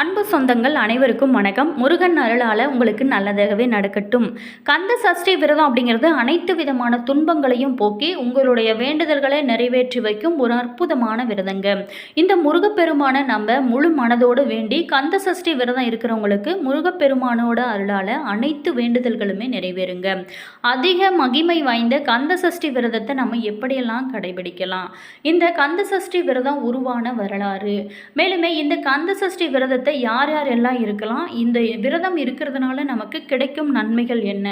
அன்பு சொந்தங்கள் அனைவருக்கும் வணக்கம். முருகன் அருளால் உங்களுக்கு நல்லதாகவே நடக்கட்டும். கந்த சஷ்டி விரதம் அப்படிங்கிறது அனைத்து விதமான துன்பங்களையும் போக்கி உங்களுடைய வேண்டுதல்களை நிறைவேற்றி வைக்கும் ஒரு அற்புதமான விரதங்க. இந்த முருகப்பெருமானை நம்ம முழு மனதோடு வேண்டி கந்த சஷ்டி விரதம் இருக்கிறவங்களுக்கு முருகப்பெருமானோட அருளால் அனைத்து வேண்டுதல்களுமே நிறைவேறுங்க. அதிக மகிமை வாய்ந்த கந்த சஷ்டி விரதத்தை நம்ம எப்படியெல்லாம் கடைபிடிக்கலாம்? இந்த கந்த சஷ்டி விரதம் உருவான வரலாறு. மேலுமே இந்த கந்த சஷ்டி விரதத்தை யார் யார் எல்லாம் இருக்கலாம் இந்த விரதம் இருக்கிறதுனால நமக்கு கிடைக்கும் நன்மைகள் என்ன?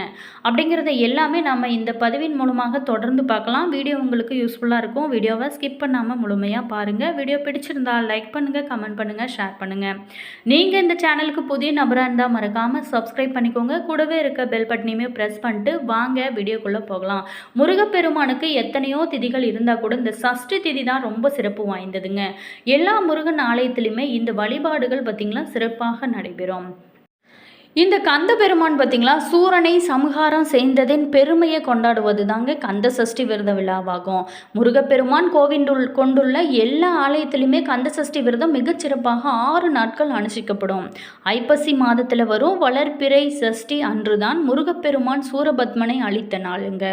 அப்படிங்கிறத எல்லாமே நம்ம இந்த பதிவின் மூலமாக தொடர்ந்து பார்க்கலாம். வீடியோ உங்களுக்கு யூஸ்ஃபுல்லாக இருக்கும். வீடியோவை ஸ்கிப் பண்ணாமல் முழுமையாக பாருங்கள் வீடியோ பிடிச்சிருந்தால் லைக் பண்ணுங்கள் கமெண்ட் பண்ணுங்கள் ஷேர் பண்ணுங்கள் நீங்கள் இந்த சேனலுக்கு புதிய நபராக இருந்தால் மறக்காமல் சப்ஸ்கிரைப் பண்ணிக்கோங்க. கூடவே இருக்க பெல் பட்டனையுமே ப்ரெஸ் பண்ணிட்டு வாங்க வீடியோக்குள்ளே போகலாம். முருகப்பெருமானுக்கு எத்தனையோ திதிகள் இருந்தால் கூட இந்த சஷ்டி திதி தான் ரொம்ப சிறப்பு வாய்ந்ததுங்க. எல்லா முருகன் ஆலயத்திலையுமே இந்த வழிபாடுகள் பற்றி பார்த்திங்களா சிறப்பாக நடைபெறும். இந்த கந்த பெருமான் பார்த்திங்களா சூரனை சம்ஹாரம் செய்ததின் பெருமையை கொண்டாடுவது தாங்க கந்த சஷ்டி விரத விழாவாகும். முருகப்பெருமான் கோவிண்டுள் கொண்டுள்ள எல்லா ஆலயத்திலுமே கந்த சஷ்டி விரதம் மிகச்சிறப்பாக ஆறு நாட்கள் அனுஷ்டிக்கப்படும். ஐப்பசி மாதத்தில் வரும் வளர்பிறை சஷ்டி அன்றுதான் முருகப்பெருமான் சூரபத்மனை அளித்த நாளுங்க.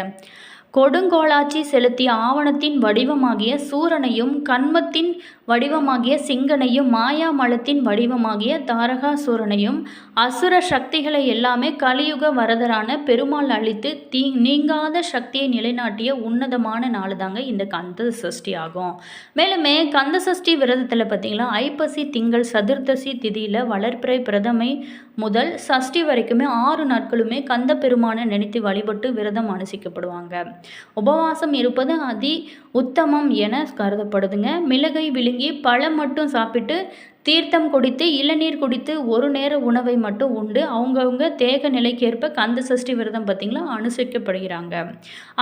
கொடுங்கோளாச்சி செலுத்திய ஆவணத்தின் வடிவமாகிய சூரனையும் கண்மத்தின் வடிவமாகிய சிங்கனையும் மாயாமலத்தின் வடிவமாகிய தாரகாசூரனையும் அசுர சக்திகளை எல்லாமே கலியுக வரதரான பெருமாள் அளித்து தீ நீங்காத சக்தியை நிலைநாட்டிய உன்னதமான நாள் தாங்க இந்த கந்த சஷ்டி ஆகும். மேலுமே கந்த சஷ்டி விரதத்தில் பார்த்தீங்களா ஐப்பசி திங்கள் சதுர்தசி திதியில் வளர்ப்பிறை பிரதமை முதல் சஷ்டி வரைக்குமே ஆறு நாட்களுமே கந்த பெருமானை நினைத்து வழிபட்டு விரதம் அனுசிக்கப்படுவாங்க. உபவாசம் இருப்பது அதி உத்தமம் என கருதப்படுதுங்க. மிளகை விழுங்கி பழம் மட்டும் சாப்பிட்டு தீர்த்தம் குடித்து இளநீர் குடித்து ஒரு நேர உணவை மட்டும் உண்டு. அவங்கவுங்க தேக நிலைக்கேற்ப கந்த சஷ்டி விரதம் பார்த்திங்களா அனுசரிக்கப்படுகிறாங்க.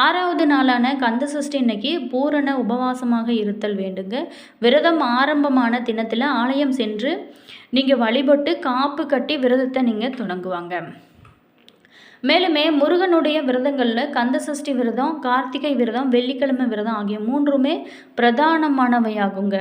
ஆறாவது நாளான கந்த சஷ்டி இன்னைக்கு பூரண உபவாசமாக இருத்தல் வேண்டுங்க. விரதம் ஆரம்பமான தினத்தில் ஆலயம் சென்று நீங்கள் வழிபட்டு காப்பு கட்டி விரதத்தை நீங்கள் தொடங்குவாங்க. மேலுமே முருகனுடைய விரதங்களில் கந்த சஷ்டி விரதம் கார்த்திகை விரதம் வெள்ளிக்கிழமை விரதம் ஆகிய மூன்றுமே பிரதானமானவையாகுங்க.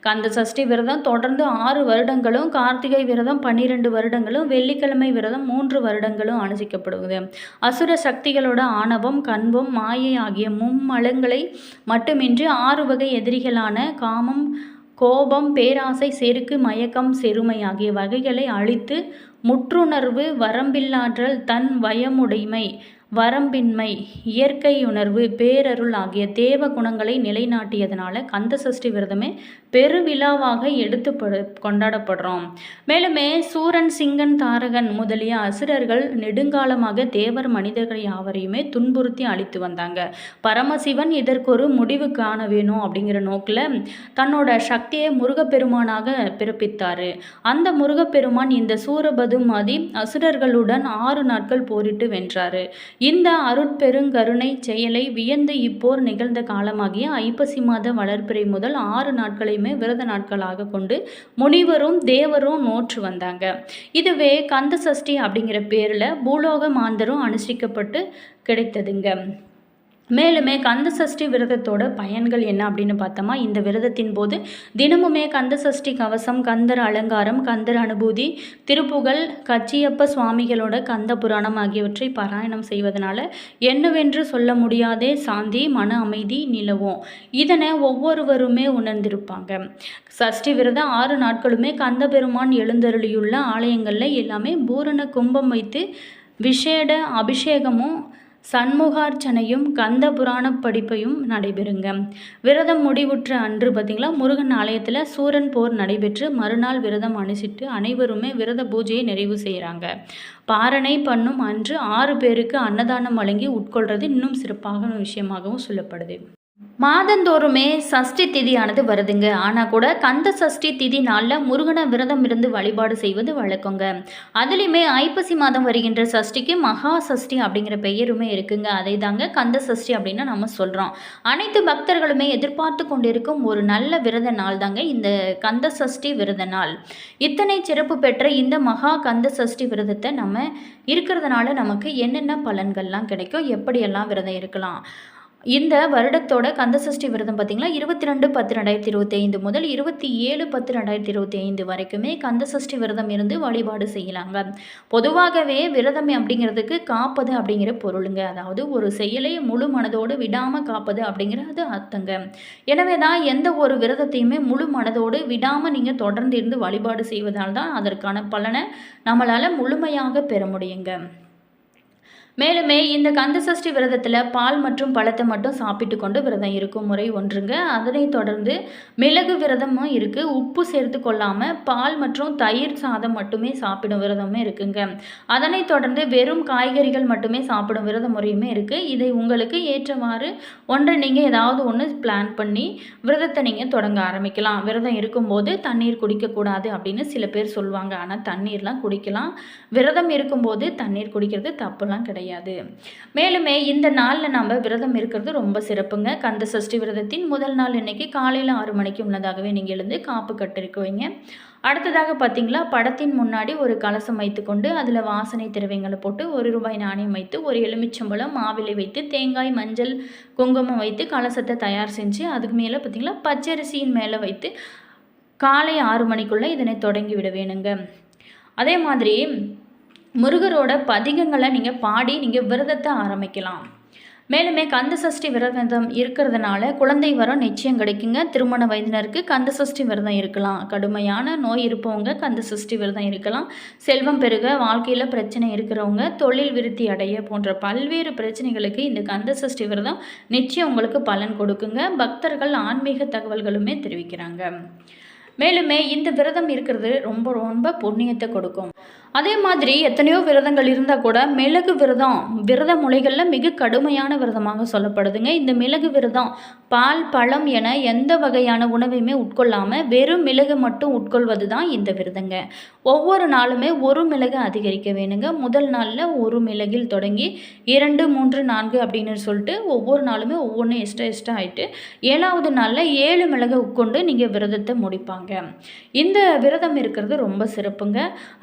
கந்த சஷ்டி விரதம் தொடர்ந்து ஆறு வருடங்களும் கார்த்திகை விரதம் பன்னிரெண்டு வருடங்களும் வெள்ளிக்கிழமை விரதம் மூன்று வருடங்களும் அனுசிக்கப்படுவது அசுர சக்திகளோட ஆணவம் கண்பம் மாயை ஆகிய மும்மலங்களை மட்டுமின்றி ஆறு வகை எதிரிகளான காமம் கோபம் பேராசை செருக்கு மயக்கம் செருமை ஆகிய வகைகளை அழித்து முற்றுணர்வு வரம்பில்லாற்றல் தன் வயமுடைமை. வரம்பின்மை இயற்கை உணர்வு பேரருள் ஆகிய தேவ குணங்களை நிலைநாட்டியதனால கந்த சஷ்டி விரதமே பெருவிழாவாக எடுத்து கொண்டாடப்படுறோம். மேலுமே சூரன் சிங்கன் தாரகன் முதலிய அசுரர்கள் நெடுங்காலமாக தேவர் மனிதர்கள் யாவரையுமே துன்புறுத்தி அழித்து வந்தாங்க. பரமசிவன் இதற்கொரு முடிவு காண வேணும் அப்படிங்கிற நோக்கில் தன்னோட சக்தியை முருகப்பெருமானாக பிறப்பித்தார். அந்த முருகப்பெருமான் இந்த சூரபதுமாதி அசுரர்களுடன் ஆறு நாட்கள் போரிட்டு வென்றார். இந்த அருட்பெருங்கருணை செயலை வியந்து இப்போர் நிகழ்ந்த காலமாகிய ஐப்பசி மாத வளர்ப்பிறை முதல் ஆறு நாட்களையுமே விரத நாட்களாக கொண்டு முனிவரும் தேவரும் நோற்று வந்தாங்க. இதுவே கந்த சஷ்டி அப்படிங்கிற பேரில் பூலோக மாந்தரும் அனுஷ்டிக்கப்பட்டு கிடைத்ததுங்க. மேலுமே கந்த சஷ்டி விரதத்தோட பயன்கள் என்ன அப்படின்னு பார்த்தோமா? இந்த விரதத்தின் போது தினமுமே கந்த சஷ்டி கவசம் கந்தர் அலங்காரம் கந்தர் அனுபூதி திருப்புகழ் கச்சியப்ப சுவாமிகளோட கந்த புராணம் ஆகியவற்றை பாராயணம் செய்வதனால என்னவென்று சொல்ல முடியாதே சாந்தி மன அமைதி நிலவும். இதனை ஒவ்வொருவருமே உணர்ந்திருப்பாங்க. சஷ்டி விரதம் ஆறு நாட்களுமே கந்த பெருமான் எழுந்தருளியுள்ள ஆலயங்களில் எல்லாமே பூரண கும்பம் வைத்து விஷேட அபிஷேகமும் சண்முகார்ச்சனையும் கந்த புராண படிப்பையும் நடைபெறுங்க. விரதம் முடிவுற்ற அன்று பார்த்திங்களா? முருகன் ஆலயத்தில் சூரன் போர் நடைபெற்று மறுநாள் விரதம் அனுசிட்டு அனைவருமே விரத பூஜையை நிறைவு செய்கிறாங்க பாரணை பண்ணும் அன்று ஆறு பேருக்கு அன்னதானம் வழங்கி உட்கொள்வது இன்னும் சிறப்பாக விஷயமாகவும் சொல்லப்படுது. மாதந்தோறுமே சஷ்டி திதியானது வருதுங்க. ஆனால் கூட கந்த சஷ்டி திதி நாளில் முருகனை விரதம் இருந்து வழிபாடு செய்வது வழக்கங்க. அதுலேயுமே ஐப்பசி மாதம் வருகின்ற சஷ்டிக்கு மகா சஷ்டி அப்படிங்கிற பெயருமே இருக்குங்க. அதை தாங்க கந்த சஷ்டி அப்படின்னு நம்ம சொல்கிறோம் அனைத்து பக்தர்களுமே எதிர்பார்த்து கொண்டிருக்கும் ஒரு நல்ல விரத நாள் தாங்க இந்த கந்த சஷ்டி விரத நாள். இத்தனை சிறப்பு பெற்ற இந்த மகா கந்த சஷ்டி விரதத்தை நம்ம இருக்கிறதுனால நமக்கு என்னென்ன பலன்கள்லாம் கிடைக்கும்? எப்படியெல்லாம் விரதம் இருக்கலாம்? இந்த வருடத்தோட கந்தசஷ்டி விரதம் பார்த்தீங்கன்னா இருபத்தி ரெண்டு பத்து ரெண்டாயிரத்தி இருபத்தி ஐந்து முதல் இருபத்தி ஏழு பத்து ரெண்டாயிரத்தி இருபத்தி ஐந்து வரைக்குமே கந்தசஷ்டி விரதம் இருந்து வழிபாடு செய்யலாங்க. பொதுவாகவே விரதம் அப்படிங்கிறதுக்கு காப்பது அப்படிங்கிற பொருளுங்க. அதாவது ஒரு செயலை முழு மனதோடு விடாமல் காப்பது அப்படிங்கிறது அர்த்தங்க. எனவே தான் எந்த ஒரு விரதத்தையுமே முழு மனதோடு விடாமல் நீங்கள் தொடர்ந்து இருந்து வழிபாடு செய்வதால் தான் அதற்கான பலனை நம்மளால் முழுமையாக பெற முடியுங்க. மேலுமே இந்த கந்தசஷ்டி விரதத்தில் பால் மற்றும் பழத்தை மட்டும் சாப்பிட்டு கொண்டு விரதம் இருக்கும் முறை ஒன்றுங்க. அதனைத் தொடர்ந்து மிளகு விரதமும் இருக்குது உப்பு சேர்த்து கொள்ளாமல் பால் மற்றும் தயிர் சாதம் மட்டுமே சாப்பிடும் விரதமும் இருக்குங்க. அதனைத் தொடர்ந்து வெறும் காய்கறிகள் மட்டுமே சாப்பிடும் விரத முறையுமே இருக்குது இதை உங்களுக்கு ஏற்றவாறு ஒன்றை நீங்கள் ஏதாவது ஒன்று பிளான் பண்ணி விரதத்தை நீங்கள் தொடங்க ஆரம்பிக்கலாம். விரதம் இருக்கும்போது தண்ணீர் குடிக்கக்கூடாது அப்படின்னு சில பேர் சொல்லுவாங்க. ஆனால் தண்ணீர்லாம் குடிக்கலாம். விரதம் இருக்கும்போது தண்ணீர் குடிக்கிறது தப்புலாம் கிடையாது. கிடையாது. மேலுமே இந்த நாளில் நம்ம விரதம் இருக்கிறது ரொம்ப சிறப்புங்க. கந்த சஷ்டி விரதத்தின் முதல் நாள் இன்னைக்கு காலையில் ஆறு மணிக்கு முன்னதாகவே நீங்கள் எழுந்து காப்பு கட்டிருக்குவீங்க அடுத்ததாக பார்த்தீங்களா படத்தின் முன்னாடி ஒரு கலசம் வைத்துக்கொண்டு அதில் வாசனை திரவியங்களை போட்டு ஒரு ரூபாய் நாணயம் வைத்து ஒரு எலுமிச்சம்பழம் மாவிலை வைத்து தேங்காய் மஞ்சள் குங்குமம் வைத்து கலசத்தை தயார் செஞ்சு அதுக்கு மேலே பார்த்தீங்களா பச்சரிசியின் மேலே வைத்து காலை ஆறு மணிக்குள்ளே இதனை தொடங்கி விட வேணுங்க. அதே மாதிரி முருகரோட பதிகங்களை நீங்கள் பாடி நீங்கள் விரதத்தை ஆரம்பிக்கலாம். மேலுமே கந்த சஷ்டி விரதம் இருக்கிறதுனால குழந்தை வரம் நிச்சயம் கிடைக்குங்க. திருமண வயதினருக்கு கந்த சஷ்டி விரதம் இருக்கலாம். கடுமையான நோய் இருப்பவங்க கந்த சஷ்டி விரதம் இருக்கலாம். செல்வம் பெருக வாழ்க்கையில் பிரச்சனை இருக்கிறவங்க தொழில் விருத்தி அடைய போன்ற பல்வேறு பிரச்சனைகளுக்கு இந்த கந்த சஷ்டி விரதம் நிச்சயம் உங்களுக்கு பலன் கொடுக்குங்க. பக்தர்கள் ஆன்மீக தகவல்களுமே தெரிவிக்கிறாங்க. மேலுமே இந்த விரதம் இருக்கிறது ரொம்ப ரொம்ப புண்ணியத்தை கொடுக்கும். அதே மாதிரி எத்தனையோ விரதங்கள் இருந்தால் கூட மிளகு விரதம் விரத முறைகளில் மிக கடுமையான விரதமாக சொல்லப்படுதுங்க. இந்த மிளகு விரதம் பால் பழம் என எந்த வகையான உணவையுமே உட்கொள்ளாமல் வெறும் மிளகு மட்டும் உட்கொள்வது தான் இந்த விரதங்க. ஒவ்வொரு நாளுமே ஒரு மிளகு அதிகரிக்க வேணுங்க. முதல் நாளில் ஒரு மிளகில் தொடங்கி இரண்டு மூன்று நான்கு அப்படின்னு சொல்லிட்டு ஒவ்வொரு நாளுமே ஒவ்வொன்றும் எக்ஸ்ட்ரா எக்ஸ்ட்ரா ஆகிட்டு ஏழாவது நாளில் ஏழு மிளகை உட்கொண்டு நீங்கள் விரதத்தை முடிப்பாங்க. இந்த விரதம் இருக்கிறது ரொம்ப சிறப்புங்க.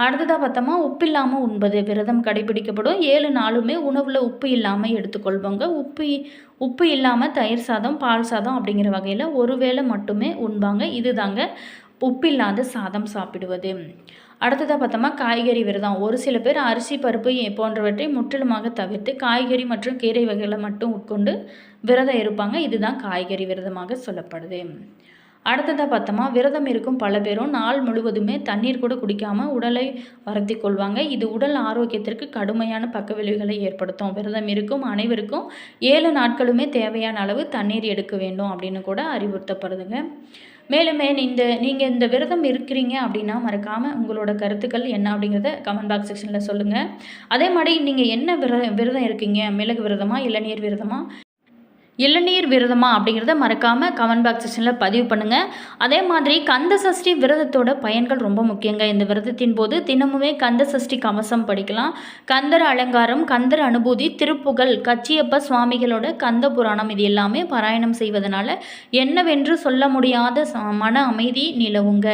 அடுத்ததாக பார்த்தோமா உப்பு இல்லாமல் உண்பது. விரதம் கடைபிடிக்கப்படும். ஏழு நாளுமே உணவில் உப்பு இல்லாமல் எடுத்துக்கொள்வாங்க. உப்பு உப்பு இல்லாமல் தயிர் சாதம் பால் சாதம் அப்படிங்கிற வகையில் ஒரு வேளை மட்டுமே உண்பாங்க. இதுதாங்க உப்பில்லாத சாதம் சாப்பிடுவது. அடுத்ததாக பார்த்தோமா காய்கறி விரதம். ஒரு சில பேர் அரிசி பருப்பு போன்றவற்றை முற்றிலுமாக தவிர்த்து காய்கறி மற்றும் கீரை வகைகளை மட்டும் உட்கொண்டு விரதம் இருப்பாங்க. இதுதான் காய்கறி விரதமாக சொல்லப்படுது. அடுத்ததாக பார்த்தோமா விரதம் இருக்கும் பல பேரும் நாள் முழுவதுமே தண்ணீர் கூட குடிக்காமல் உடலை வருத்தி கொள்வாங்க. இது உடல் ஆரோக்கியத்திற்கு கடுமையான பக்க விளைவுகளை ஏற்படுத்தும். விரதம் இருக்கும் அனைவருக்கும் ஏழு நாட்களுமே தேவையான அளவு தண்ணீர் எடுக்க வேண்டும் அப்படின்னு கூட அறிவுறுத்தப்படுதுங்க. மேலுமே இந்த நீங்கள் இந்த விரதம் இருக்கிறீங்க அப்படின்னா மறக்காமல் உங்களோட கருத்துக்கள் என்ன அப்படிங்கிறத கமெண்ட் பாக்ஸ் செக்ஷனில் சொல்லுங்கள் அதே மாதிரி நீங்கள் என்ன விர விரதம் இருக்கீங்க? மிளகு விரதமா இளநீர் விரதமா? இளநீர் விரதமா அப்படிங்கிறத மறக்காமல் கமெண்ட் பாக்ஸ் செக்ஷனில் பதிவு பண்ணுங்கள் அதே மாதிரி கந்த சஷ்டி விரதத்தோட பயன்கள் ரொம்ப முக்கியங்க. இந்த விரதத்தின் போது தினமுமே கந்த சஷ்டி கவசம் படிக்கலாம். கந்தர் அலங்காரம் கந்தர் அனுபூதி திருப்புகழ் கச்சியப்ப சுவாமிகளோட கந்த புராணம் இது எல்லாமே பாராயணம் செய்வதனால என்னவென்று சொல்ல முடியாத மன அமைதி நிலவுங்க.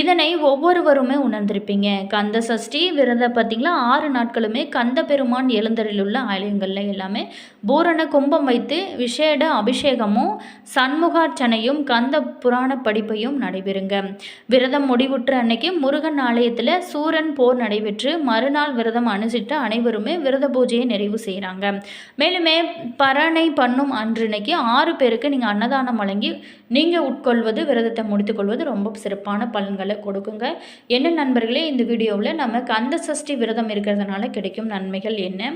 இதனை ஒவ்வொருவருமே உணர்ந்திருப்பீங்க. கந்த சஷ்டி விரதம் பார்த்திங்களா? ஆறு நாட்களுமே கந்த பெருமான் எழுந்தரில் உள்ள ஆலயங்களில் எல்லாமே பூரண கும்பம் வைத்து விஷய விசேட அபிஷேகமும் சண்முகார்ச்சனையும் கந்த புராண படிப்பையும் நடைபெறுங்க. விரதம் முடிவுற்ற அன்னைக்கு முருகன் ஆலயத்தில் சூரன் போர் நடைபெற்று மறுநாள் விரதம் அனுசிட்டு அனைவருமே விரத பூஜையை நிறைவு செய்கிறாங்க மேலுமே பரணை பண்ணும் அன்றைக்கு ஆறு பேருக்கு நீங்கள் அன்னதானம் வழங்கி நீங்கள் உட்கொள்வது விரதத்தை முடித்துக்கொள்வது ரொம்ப சிறப்பான பலன்களை கொடுக்குங்க. என்ன நண்பர்களே இந்த வீடியோவில் நம்ம கந்த சஷ்டி விரதம் இருக்கிறதுனால கிடைக்கும் நன்மைகள் என்ன?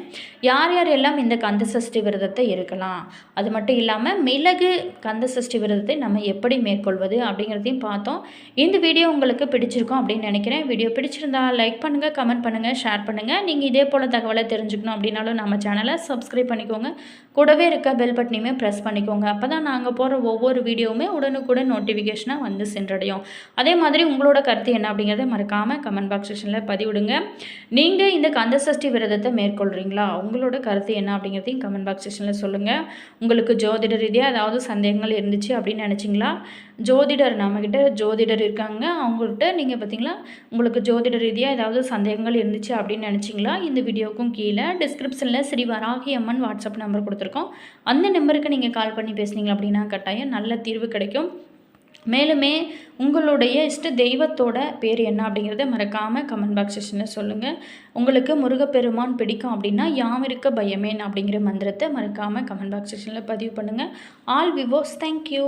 யார் யார் எல்லாம் இந்த கந்த சஷ்டி விரதத்தை இருக்கலாம்? அது மட்டும் இல்லாமல் மிளகு கந்த சஷ்டி விரதத்தை நம்ம எப்படி மேற்கொள்வது அப்படிங்கிறதையும் பார்த்தோம். இந்த வீடியோ உங்களுக்கு பிடிச்சிருக்கும் அப்படின்னு நினைக்கிறேன். வீடியோ பிடிச்சிருந்தா லைக் பண்ணுங்கள் கமெண்ட் பண்ணுங்கள் ஷேர் பண்ணுங்கள் நீங்கள் இதே போல் தகவலை தெரிஞ்சுக்கணும் அப்படின்னாலும் நம்ம சேனலை சப்ஸ்கிரைப் பண்ணிக்கோங்க. கூடவே இருக்க பெல் பட்டனையுமே ப்ரெஸ் பண்ணிக்கோங்க. அப்போ தான் நாங்கள் போகிற ஒவ்வொரு வீடியோவும் போட்டாலுமே உடனுக்குடன் நோட்டிஃபிகேஷனாக வந்து சென்றடையும். அதே மாதிரி உங்களோட கருத்து என்ன அப்படிங்கிறத மறக்காமல் கமெண்ட் பாக்ஸ் செக்ஷனில் பதிவிடுங்க. நீங்கள் இந்த கந்தசஷ்டி விரதத்தை மேற்கொள்கிறீங்களா உங்களோட கருத்து என்ன அப்படிங்கிறதையும் கமெண்ட் பாக்ஸ் செக்ஷனில் சொல்லுங்கள் உங்களுக்கு ஜோதிட ரீதியாக ஏதாவது சந்தேகங்கள் இருந்துச்சு அப்படின்னு நினச்சிங்களா? ஜோதிடர் நம்மக்கிட்ட ஜோதிடர் இருக்காங்க. அவங்கள்ட்ட நீங்கள் பார்த்தீங்களா உங்களுக்கு ஜோதிட ரீதியாக ஏதாவது சந்தேகங்கள் இருந்துச்சு அப்படின்னு நினச்சிங்களா? இந்த வீடியோவுக்கும் கீழே டிஸ்கிரிப்ஷனில் ஸ்ரீ வராகி அம்மன் வாட்ஸ்அப் நம்பர் கொடுத்துருக்கோம். அந்த நம்பருக்கு நீங்கள் கால் பண்ணி பேசுனீங்க அப்படின்னா கட்டாயம் நல்ல தீர்வு கிடைக்கும். மேலுமே உங்களுடைய இஷ்ட தெய்வத்தோட பேர் என்ன அப்படிங்கிறத மறக்காமல் கமெண்ட் பாக்ஸ் செஷனில் சொல்லுங்கள் உங்களுக்கு முருகப்பெருமான் பிடிக்கும் அப்படின்னா யாம் இருக்க பயமேன் அப்படிங்கிற மந்திரத்தை மறக்காமல் கமெண்ட் பாக்ஸ் செஷனில் பதிவு பண்ணுங்கள் ஆல் விவோஸ் தேங்க்யூ